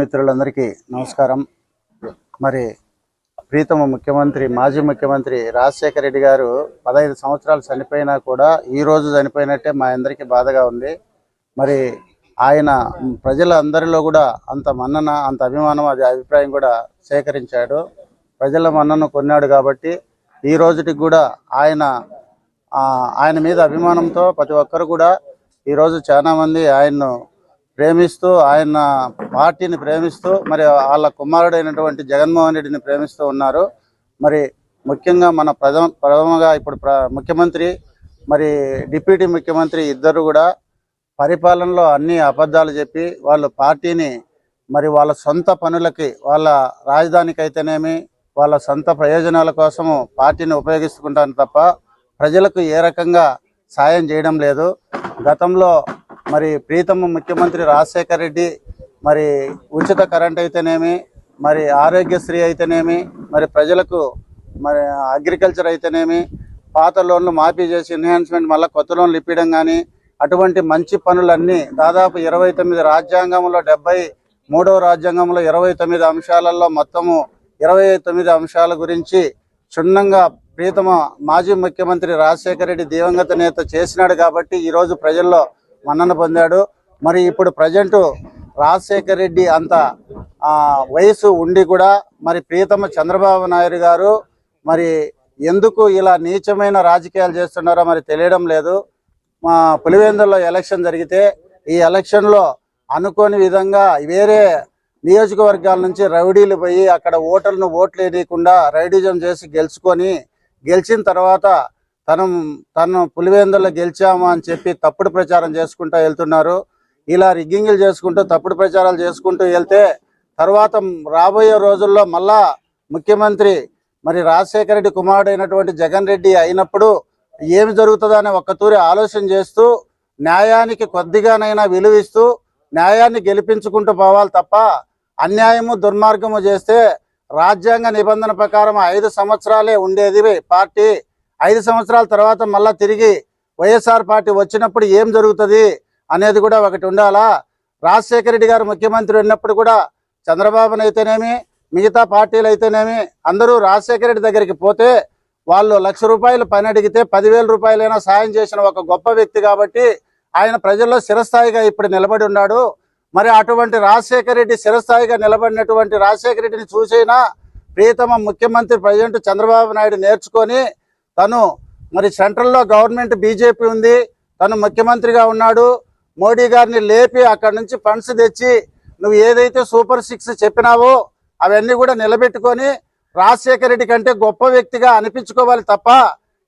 మిత్రులందరికీ నమస్కారం. మరి ప్రీతమ ముఖ్యమంత్రి మాజీ ముఖ్యమంత్రి రాజశేఖర రెడ్డి గారు పదహైదు సంవత్సరాలు చనిపోయినా కూడా ఈ రోజు చనిపోయినట్టే మా అందరికీ బాధగా ఉంది. మరి ఆయన ప్రజల అందరిలో కూడా అంత మన్నన అంత అభిమానం అది అభిప్రాయం కూడా సేకరించాడు. ప్రజల మన్నను కొన్నాడు కాబట్టి ఈ రోజుటికి కూడా ఆయన ఆయన మీద అభిమానంతో ప్రతి ఒక్కరు కూడా ఈరోజు చాలా మంది ఆయన్ను ప్రేమిస్తూ ఆయన పార్టీని ప్రేమిస్తూ మరి వాళ్ళ కుమారుడైనటువంటి జగన్మోహన్ రెడ్డిని ప్రేమిస్తూ ఉన్నారు. మరి ముఖ్యంగా మన ప్రథమ ప్రథమగా ఇప్పుడు ప్ర ముఖ్యమంత్రి మరి డిప్యూటీ ముఖ్యమంత్రి ఇద్దరు కూడా పరిపాలనలో అన్ని అబద్ధాలు చెప్పి వాళ్ళు పార్టీని మరి వాళ్ళ సొంత పనులకి వాళ్ళ రాజధానికి అయితేనేమి వాళ్ళ సొంత ప్రయోజనాల కోసము పార్టీని ఉపయోగించుకుంటాను తప్ప ప్రజలకు ఏ రకంగా సాయం చేయడం లేదు. గతంలో మరి ప్రీతమ ముఖ్యమంత్రి రాజశేఖర్ రెడ్డి మరి ఉచిత కరెంట్ అయితేనేమి మరి ఆరోగ్యశ్రీ అయితేనేమి మరి ప్రజలకు మరి అగ్రికల్చర్ అయితేనేమి పాత లోన్లు మాఫీ చేసి ఎన్హాన్స్మెంట్ మళ్ళీ కొత్త లోన్లు ఇప్పించడం కానీ అటువంటి మంచి పనులన్నీ దాదాపు ఇరవై తొమ్మిది రాజ్యాంగంలో డెబ్బై మూడవ రాజ్యాంగంలో ఇరవై తొమ్మిది అంశాలలో మొత్తము ఇరవై తొమ్మిది అంశాల గురించి క్షుణ్ణంగా ప్రీతమ మాజీ ముఖ్యమంత్రి రాజశేఖర రెడ్డి దివంగత నేత చేసినాడు కాబట్టి ఈరోజు ప్రజల్లో మన్నన పొందాడు. మరి ఇప్పుడు ప్రజెంట్ రాజశేఖర రెడ్డి అంత వయసు ఉండి కూడా మరి ప్రీతమ చంద్రబాబు నాయుడు గారు మరి ఎందుకు ఇలా నీచమైన రాజకీయాలు చేస్తున్నారో మరి తెలియడం లేదు. మా పులివెందుల్లో ఎలక్షన్ జరిగితే ఈ ఎలక్షన్లో అనుకోని విధంగా వేరే నియోజకవర్గాల నుంచి రౌడీలు పోయి అక్కడ ఓటర్లను ఓట్లు వేయకుండా రైడిజం చేసి గెలుచుకొని గెలిచిన తర్వాత తను తను పులివెందుల్లో గెలిచాము అని చెప్పి తప్పుడు ప్రచారం చేసుకుంటూ వెళ్తున్నారు. ఇలా రిగ్గింగ్లు చేసుకుంటూ తప్పుడు ప్రచారాలు చేసుకుంటూ వెళ్తే తర్వాత రాబోయే రోజుల్లో మళ్ళా ముఖ్యమంత్రి మరి రాజశేఖర రెడ్డి కుమారుడైనటువంటి జగన్ రెడ్డి అయినప్పుడు ఏమి జరుగుతుందో అని ఒక్కతూరి ఆలోచన చేస్తూ న్యాయానికి కొద్దిగానైనా విలువిస్తూ న్యాయాన్ని గెలిపించుకుంటూ పోవాలి తప్ప అన్యాయము దుర్మార్గము చేస్తే రాజ్యాంగ నిబంధన ప్రకారం ఐదు సంవత్సరాలే ఉండేది పార్టీ ఐదు సంవత్సరాల తర్వాత మళ్ళా తిరిగి వైఎస్ఆర్ పార్టీ వచ్చినప్పుడు ఏం జరుగుతుంది అనేది కూడా ఒకటి ఉండాలా? రాజశేఖర రెడ్డి గారు ముఖ్యమంత్రి ఉన్నప్పుడు కూడా చంద్రబాబునైతేనేమి మిగతా పార్టీలు అయితేనేమి అందరూ రాజశేఖర రెడ్డి దగ్గరికి పోతే వాళ్ళు లక్ష రూపాయలు పని అడిగితే పదివేల రూపాయలైనా సాయం చేసిన ఒక గొప్ప వ్యక్తి కాబట్టి ఆయన ప్రజల్లో స్థిరస్థాయిగా ఇప్పుడు నిలబడి ఉన్నాడు. మరి అటువంటి రాజశేఖర రెడ్డి చిరస్థాయిగా నిలబడినటువంటి రాజశేఖర రెడ్డిని చూసైనా ప్రియతమ ముఖ్యమంత్రి ప్రజెంట్ చంద్రబాబు నాయుడు నేర్చుకొని తను మరి సెంట్రల్లో గవర్నమెంట్ బీజేపీ ఉంది తను ముఖ్యమంత్రిగా ఉన్నాడు మోడీ గారిని లేపి అక్కడి నుంచి ఫండ్స్ తెచ్చి నువ్వు ఏదైతే సూపర్ సిక్స్ చెప్పినావో అవన్నీ కూడా నిలబెట్టుకొని రాజశేఖర రెడ్డి కంటే గొప్ప వ్యక్తిగా అనిపించుకోవాలి తప్ప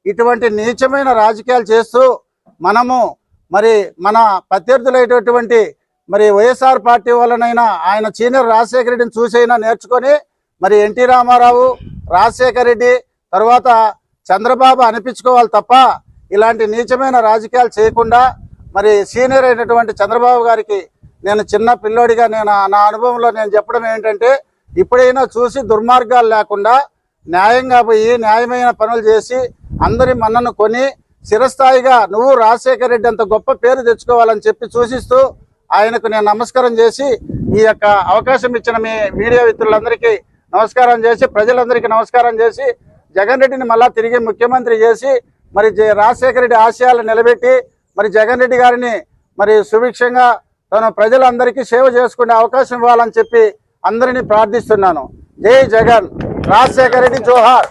ఇటువంటి నీచమైన రాజకీయాలు చేస్తూ మనము మరి మన ప్రత్యర్థులైనటువంటి మరి వైఎస్ఆర్ పార్టీ వల్లనైనా ఆయన సీనియర్ రాజశేఖర రెడ్డిని చూసైనా నేర్చుకొని మరి ఎన్టీ రామారావు రాజశేఖర రెడ్డి తర్వాత చంద్రబాబు అనిపించుకోవాలి తప్ప ఇలాంటి నీచమైన రాజకీయాలు చేయకుండా మరి సీనియర్ అయినటువంటి చంద్రబాబు గారికి నేను చిన్న పిల్లోడిగా నేను నా అనుభవంలో నేను చెప్పడం ఏంటంటే ఇప్పుడైనా చూసి దుర్మార్గాలు లేకుండా న్యాయంగా పోయి న్యాయమైన పనులు చేసి అందరి మన్నను కొని చిరస్థాయిగా నువ్వు రాజశేఖర రెడ్డి అంత గొప్ప పేరు తెచ్చుకోవాలని చెప్పి సూచిస్తూ ఆయనకు నేను నమస్కారం చేసి ఈ యొక్క అవకాశం ఇచ్చిన మీ మీడియా మిత్రులందరికీ నమస్కారం చేసి ప్రజలందరికీ నమస్కారం చేసి జగన్ రెడ్డిని మళ్ళా తిరిగి ముఖ్యమంత్రి చేసి మరి రాజశేఖర రెడ్డి ఆశయాలు నిలబెట్టి మరి జగన్ రెడ్డి గారిని మరి సుభిక్షంగా తను ప్రజలందరికీ సేవ చేసుకునే అవకాశం ఇవ్వాలని చెప్పి అందరినీ ప్రార్థిస్తున్నాను. జై జగన్. రాజశేఖర రెడ్డి జోహార్.